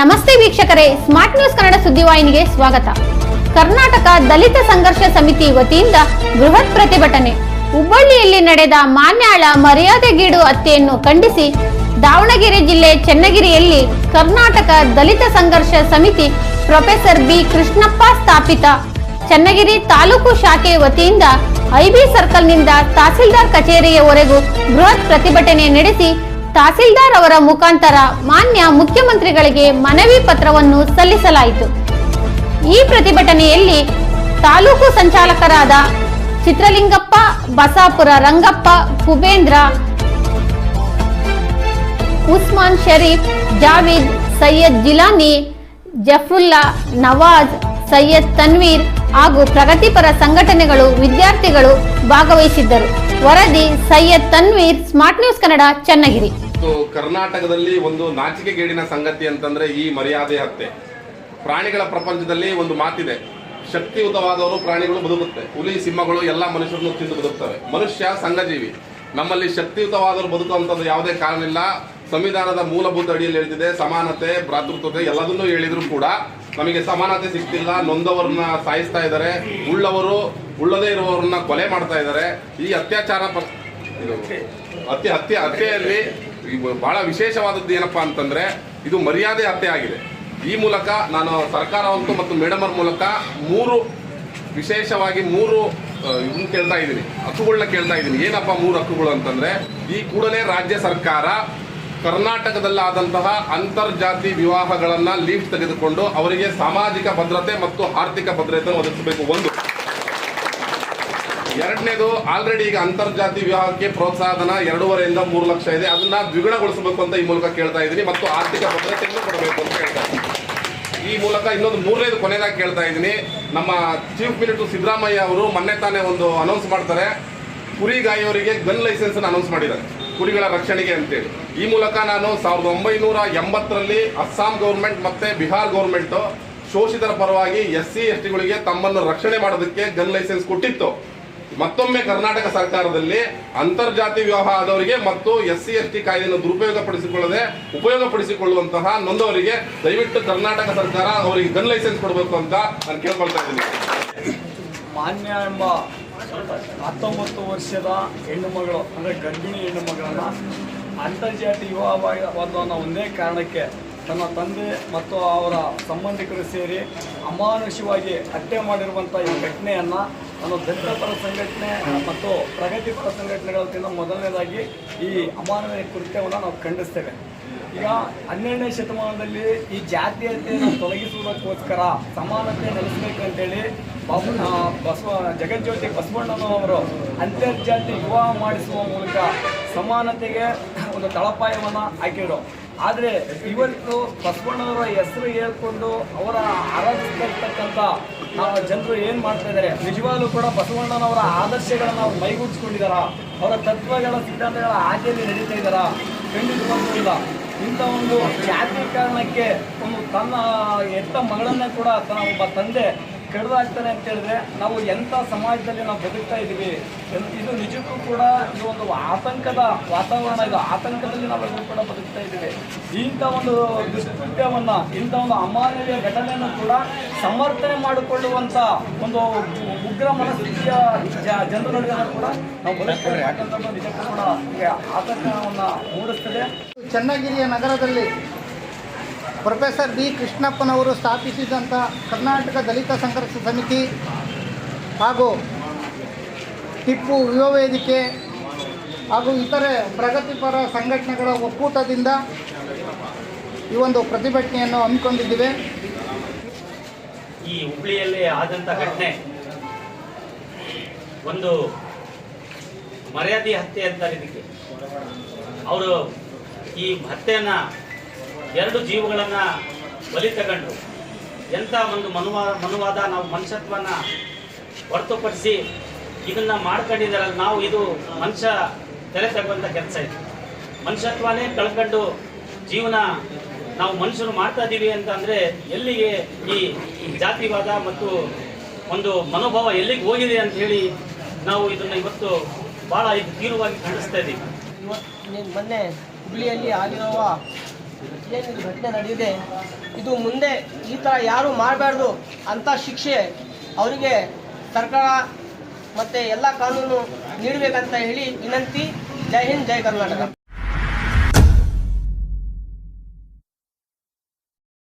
ನಮಸ್ತೆ ವೀಕ್ಷಕರೇ, smart news Kannada ಸುದ್ದಿವಾಹಿನಿಗೆ ಸ್ವಾಗತ. ಕರ್ನಾಟಕ ದಲಿತ ಸಂಘರ್ಷ ಸಮಿತಿ ವತಿಯಿಂದ ಬೃಹತ್ ಪ್ರತಿಭಟನೆ. ಹುಬ್ಬಳ್ಳಿಯಲ್ಲಿ ನಡೆದ ಮಾನ್ಯಾಳ ಮರ್ಯಾದೆಗೀಡು ಹತ್ಯೆಯನ್ನು ಖಂಡಿಸಿ ದಾವಣಗೆರೆ ಜಿಲ್ಲೆ ಚನ್ನಗಿರಿಯಲ್ಲಿ ಕರ್ನಾಟಕ ದಲಿತ ಸಂಘರ್ಷ ಸಮಿತಿ ಪ್ರೊಫೆಸರ್ ಬಿ ಕೃಷ್ಣಪ್ಪ ಸ್ಥಾಪಿತ. ಚನ್ನಗಿರಿ ತಾಲೂಕು ಶಾಖೆ ವತಿಯಿಂದ ಐಬಿ ಸರ್ಕಲ್ನಿಂದ ತಹಸೀಲ್ದಾರ್ ಕಚೇರಿಯವರೆಗೂ ಬೃಹತ್ ಪ್ರತಿಭಟನೆ ನಡೆಸಿ ತಹಸೀಲ್ದಾರ್ ಅವರ ಮುಖಾಂತರ ಮಾನ್ಯ ಮುಖ್ಯಮಂತ್ರಿಗಳಿಗೆ ಮನವಿ ಪತ್ರವನ್ನು ಸಲ್ಲಿಸಲಾಯಿತು. ಈ ಪ್ರತಿಭಟನೆಯಲ್ಲಿ ತಾಲೂಕು ಸಂಚಾಲಕರಾದ ಚಿತ್ರಲಿಂಗಪ್ಪ, ಬಸಾಪುರ ರಂಗಪ್ಪ, ಕುಬೇಂದ್ರ, ಉಸ್ಮಾನ್ ಶರೀಫ್, ಜಾವೀದ್ ಸೈಯದ್ ಜಿಲಾನಿ, ಜಫ್ರುಲ್ಲಾ ನವಾಜ್, ಸೈಯದ್ ತನ್ವೀರ್ ಹಾಗೂ ಪ್ರಗತಿಪರ ಸಂಘಟನೆಗಳು ವಿದ್ಯಾರ್ಥಿಗಳು ಭಾಗವಹಿಸಿದ್ದರು. ವರದಿ ಸೈಯದ್ ತನ್ವೀರ್ ಸ್ಮಾರ್ಟ್ ನ್ಯೂಸ್ ಕನ್ನಡ ಚನ್ನಗಿರಿ ಕರ್ನಾಟಕದಲ್ಲಿ ಒಂದು ನಾಚಿಕೆಗೇಡಿನ ಸಂಗತಿ ಅಂತಂದ್ರೆ ಈ ಮರ್ಯಾದೆ ಹತ್ಯೆ. ಪ್ರಾಣಿಗಳ ಪ್ರಪಂಚದಲ್ಲಿ ಒಂದು ಮಾತಿದೆ. ಶಕ್ತಿಯುತವಾದವರು ಪ್ರಾಣಿಗಳು ಬದುಕುತ್ತೆ. ಹುಲಿ, ಸಿಂಹಗಳು ಎಲ್ಲ ಮನುಷ್ಯರನ್ನು ತಿಂದು ಬದುಕ್ತವೆ. ಮನುಷ್ಯ ಸಂಘಜೀವಿ. ನಮ್ಮಲ್ಲಿ ಶಕ್ತಿಯುತವಾದವರು ಬದುಕುವಂಥದ್ದು ಯಾವುದೇ ಕಾರಣ ಇಲ್ಲ. ಸಂವಿಧಾನದ ಮೂಲಭೂತ ಅಡಿಯಲ್ಲಿ ಹೇಳ್ತಿದೆ, ಸಮಾನತೆ, ಭ್ರಾತೃತ್ವತೆ ಎಲ್ಲದನ್ನೂ ಹೇಳಿದ್ರು ಕೂಡ ನಮಗೆ ಸಮಾನತೆ ಸಿಗ್ತಿಲ್ಲ. ನೊಂದವರನ್ನ ಸಾಯಿಸ್ತಾ ಇದ್ದಾರೆ. ಉಳ್ಳವರು ಉಳ್ಳದೇ ಇರುವವರನ್ನ ಕೊಲೆ ಮಾಡ್ತಾ ಇದ್ದಾರೆ. ಈ ಅತ್ಯಾಚಾರ ಅತಿ ಅತಿ ಹತ್ಯೆ. ಹತ್ಯೆ ಹತ್ಯೆಯಲ್ಲಿ ಬಹಳ ವಿಶೇಷವಾದದ್ದು ಏನಪ್ಪಾ ಅಂತಂದ್ರೆ ಇದು ಮರ್ಯಾದೆ ಹತ್ಯೆ ಆಗಿದೆ. ಈ ಮೂಲಕ ನಾನು ಸರ್ಕಾರವಂತೂ ಮತ್ತು ಮೇಡಮರ ಮೂಲಕ ಮೂರು ವಿಶೇಷವಾಗಿ ಮೂರು ಇದನ್ನು ಕೇಳ್ತಾ ಇದ್ದೀನಿ. ಹಕ್ಕುಗಳನ್ನ ಕೇಳ್ತಾ ಇದ್ದೀನಿ. ಏನಪ್ಪ ಮೂರು ಹಕ್ಕುಗಳು ಅಂತಂದ್ರೆ ಈ ಕೂಡಲೇ ರಾಜ್ಯ ಸರ್ಕಾರ ಕರ್ನಾಟಕದಲ್ಲಾದಂತಹ ಅಂತರ್ಜಾತಿ ವಿವಾಹಗಳನ್ನ ಲೀಫ್ ತೆಗೆದುಕೊಂಡು ಅವರಿಗೆ ಸಾಮಾಜಿಕ ಭದ್ರತೆ ಮತ್ತು ಆರ್ಥಿಕ ಭದ್ರತೆ ಒದಗಿಸಬೇಕು. ಒಂದು. ಎರಡನೇದು ಆಲ್ರೆಡಿ ಈಗ ಅಂತರ್ಜಾತಿ ವಿವಾಹಕ್ಕೆ ಪ್ರೋತ್ಸಾಹಧನ ಎರಡೂವರೆಯಿಂದ ಮೂರು ಲಕ್ಷ ಇದೆ. ಅದನ್ನ ದ್ವಿಗುಣಗೊಳಿಸಬೇಕು ಅಂತ ಈ ಮೂಲಕ ಕೇಳ್ತಾ ಇದ್ದೀನಿ ಮತ್ತು ಆರ್ಥಿಕ ಭದ್ರತೆಯನ್ನು ಕೊಡಬೇಕು ಅಂತ ಹೇಳ್ತಾ ಇದ್ದೀನಿ. ಈ ಮೂಲಕ ಇನ್ನೊಂದು ಮೂರನೇದು ಕೊನೆಯದಾಗಿ ಕೇಳ್ತಾ ಇದ್ದೀನಿ. ನಮ್ಮ ಚೀಫ್ ಮಿನಿಸ್ಟರ್ ಸಿದ್ದರಾಮಯ್ಯ ಅವರು ಮೊನ್ನೆ ತಾನೇ ಒಂದು ಅನೌನ್ಸ್ ಮಾಡ್ತಾರೆ. ಕುರಿಗಾಯಿಯವರಿಗೆ ಗನ್ ಲೈಸೆನ್ಸ್ ಅನೌನ್ಸ್ ಮಾಡಿದ್ದಾರೆ. ಕುರಿಗಳ ರಕ್ಷಣೆಗೆ ಅಂತೇಳಿ. ಈ ಮೂಲಕ ನಾನು ಸಾವಿರದ ಒಂಬೈನೂರ ಎಂಬತ್ತರಲ್ಲಿ ಅಸ್ಸಾಂ ಗೌರ್ಮೆಂಟ್ ಮತ್ತೆ ಬಿಹಾರ್ ಗೌರ್ಮೆಂಟ್ ಶೋಷಿತರ ಪರವಾಗಿ ಎಸ್ ಸಿ ಎಸ್ ಟಿಗಳಿಗೆ ತಮ್ಮನ್ನು ರಕ್ಷಣೆ ಮಾಡೋದಕ್ಕೆ ಗನ್ ಲೈಸೆನ್ಸ್ ಕೊಟ್ಟಿತ್ತು. ಮತ್ತೊಮ್ಮೆ ಕರ್ನಾಟಕ ಸರ್ಕಾರದಲ್ಲಿ ಅಂತರ್ಜಾತಿ ವಿವಾಹ ಆದವರಿಗೆ ಮತ್ತು ಎಸ್ ಸಿ ಎಸ್ ಟಿ ಕಾಯ್ದೆಯನ್ನು ದುರುಪಯೋಗಪಡಿಸಿಕೊಳ್ಳದೆ ಉಪಯೋಗಪಡಿಸಿಕೊಳ್ಳುವಂತಹ ನೊಂದವರಿಗೆ ದಯವಿಟ್ಟು ಕರ್ನಾಟಕ ಸರ್ಕಾರ ಅವರಿಗೆ ಗನ್ ಲೈಸೆನ್ಸ್ ಕೊಡಬೇಕು ಅಂತ ನಾನು ಕೇಳ್ಕೊಳ್ತಾ ಇದ್ದೀನಿ. ಮಾನ್ಯ ಎಂಬ ಹತ್ತೊಂಬತ್ತು ವರ್ಷದ ಹೆಣ್ಣು ಮಗಳು ಅಂದರೆ ಗರ್ಭಿಣಿ ಹೆಣ್ಣು ಮಗಳನ್ನು ಅಂತರ್ಜಾತಿ ವಿವಾಹವಾದವನ್ನು ಒಂದೇ ಕಾರಣಕ್ಕೆ ತನ್ನ ತಂದೆ ಮತ್ತು ಅವರ ಸಂಬಂಧಿಕರು ಸೇರಿ ಅಮಾನುಷವಾಗಿ ಹತ್ಯೆ ಮಾಡಿರುವಂಥ ಈ ಘಟನೆಯನ್ನು ನಾನು ದಲಿತಪರ ಸಂಘಟನೆ ಮತ್ತು ಪ್ರಗತಿಪರ ಸಂಘಟನೆಗಳ ವತಿಯಿಂದ ಮೊದಲನೇದಾಗಿ ಈ ಅಮಾನವೀಯ ಕೃತ್ಯವನ್ನು ನಾವು ಖಂಡಿಸ್ತೇವೆ. ಈಗ ಹನ್ನೆರಡನೇ ಶತಮಾನದಲ್ಲಿ ಈ ಜಾತೀಯತೆಯನ್ನು ತೊಲಗಿಸುವುದಕ್ಕೋಸ್ಕರ ಸಮಾನತೆ ನೆಲೆಸಬೇಕಂತೇಳಿ ಬಾಬು ಆ, ಬಸವ ಜಗಜ್ಯೋತಿ ಬಸವಣ್ಣನವರು ಅಂತರ್ಜಾತಿ ವಿವಾಹ ಮಾಡಿಸುವ ಮೂಲಕ ಸಮಾನತೆಗೆ ಒಂದು ತಳಪಾಯವನ್ನು ಹಾಕಿದರು. ಆದರೆ ಇವತ್ತು ಬಸವಣ್ಣನವರ ಹೆಸರು ಹೇಳ್ಕೊಂಡು ಅವರ ಆರಾಧಿಸ್ತಾ ಇರ್ತಕ್ಕಂಥ ಜನರು ಏನು ಮಾಡ್ತಾ ಇದ್ದಾರೆ ನಿಜವಾಗ್ಲೂ ಕೂಡ ಬಸವಣ್ಣನವರ ಆದರ್ಶಗಳನ್ನು ನಾವು ಮೈಗೂಡಿಸ್ಕೊಂಡಿದ್ದಾರ ಅವರ ತತ್ವಗಳ ಸಿದ್ಧಾಂತಗಳ ಹಾದಿಯಲ್ಲಿ ನಡೀತಾ ಇದ್ದಾರಾ ಖಂಡಿತವಾಗ್ಲೂ ಇಲ್ಲ ಇಂಥ ಒಂದು ಜಾತಿ ಕಾರಣಕ್ಕೆ ಒಂದು ತನ್ನ ಎತ್ತ ಮಗಳನ್ನ ಕೂಡ ತನ್ನ ಒಬ್ಬ ತಂದೆ ಕೆಡ್ದಾಗ್ತಾನೆ ಅಂತ ಹೇಳಿದ್ರೆ ನಾವು ಎಂಥ ಸಮಾಜದಲ್ಲಿ ನಾವು ಬದುಕ್ತಾ ಇದ್ದೀವಿ ಇದು ನಿಜಕ್ಕೂ ಕೂಡ ಈ ಒಂದು ಆತಂಕದ ವಾತಾವರಣ ಇದು. ಆತಂಕದಲ್ಲಿ ನಾವೆಲ್ಲರೂ ಕೂಡ ಬದುಕ್ತಾ ಇದ್ದೀವಿ. ಇಂಥ ಒಂದು ದುಷ್ಕೃತ್ಯವನ್ನು, ಇಂಥ ಒಂದು ಅಮಾನವೀಯ ಘಟನೆಯನ್ನು ಕೂಡ ಸಮರ್ಥನೆ ಮಾಡಿಕೊಳ್ಳುವಂಥ ಒಂದು ಉಗ್ರ ಮನಸ್ಥಿತಿಯ ಜನರ ನಡುವೆ ಕೂಡ ನಾವು ಬದುಕ್ತೇವೆ. ಯಾಕಂತ ನಿಜಕ್ಕೂ ಕೂಡ ಆತಂಕವನ್ನು ಮೂಡಿಸ್ತದೆ. ಚನ್ನಗಿರಿಯ ನಗರದಲ್ಲಿ ಪ್ರೊಫೆಸರ್ ಬಿ ಕೃಷ್ಣಪ್ಪನವರು ಸ್ಥಾಪಿಸಿದಂಥ ಕರ್ನಾಟಕ ದಲಿತ ಸಂಘರ್ಷ ಸಮಿತಿ ಹಾಗೂ ಟಿಪ್ಪು ಯುವ ಹಾಗೂ ಇತರೆ ಪ್ರಗತಿಪರ ಸಂಘಟನೆಗಳ ಒಕ್ಕೂಟದಿಂದ ಈ ಒಂದು ಪ್ರತಿಭಟನೆಯನ್ನು ಹಮ್ಮಿಕೊಂಡಿದ್ದೇವೆ. ಈ ಹುಬ್ಳಿಯಲ್ಲಿ ಆದಂಥ ಘಟನೆ, ಒಂದು ಮರ್ಯಾದೆ ಹತ್ಯೆ ಅಂತಾರೆ ಇದಕ್ಕೆ ಅವರು ಈ ಹತ್ಯೆಯನ್ನ ಎರಡು ಜೀವಗಳನ್ನ ಬಲಿ ತಗೊಂಡು ಎಂಥ ಒಂದು ಮನುವಾ, ಮನುವಾದ ನಾವು ಮನುಷ್ಯತ್ವನ ಹೊರತುಪಡಿಸಿ ಇದನ್ನ ಮಾಡ್ಕೊಂಡಿದ್ದಾರಲ್ಲ ನಾವು ಇದು ಮನುಷ್ಯ ತಗುವಂಥ ಕೆಲಸ ಇದು. ಮನುಷ್ಯತ್ವನೇ ಕಳ್ಕೊಂಡು ಜೀವನ ನಾವು ಮನುಷ್ಯರು ಮಾಡ್ತಾ ಇದ್ದೀವಿ ಅಂತ ಅಂದರೆ ಎಲ್ಲಿಗೆ ಈ ಜಾತಿವಾದ ಮತ್ತು ಒಂದು ಮನೋಭಾವ ಎಲ್ಲಿಗೆ ಹೋಗಿದೆ ಅಂತ ಹೇಳಿ ನಾವು ಇದನ್ನು ಇವತ್ತು ಭಾಳ ಇದು ತೀವ್ರವಾಗಿ ಖಂಡಿಸ್ತಾ ಇದ್ದೀವಿ ಮೊನ್ನೆ ಹುಬ್ಳಿಯಲ್ಲಿ ಆಗಿರುವ ಏನಿದು ಘಟನೆ ನಡೆದಿದೆ. ಇದು ಮುಂದೆ ಈ ಥರ ಯಾರು ಮಾಡಬಾರ್ದು ಅಂಥ ಶಿಕ್ಷೆ ಅವರಿಗೆ ಸರ್ಕಾರ ಮತ್ತು ಎಲ್ಲ ಕಾನೂನು ನೀಡಬೇಕಂತ ಹೇಳಿ ವಿನಂತಿ. ಜೈ ಹಿಂದ್, ಜೈ ಕರ್ನಾಟಕ.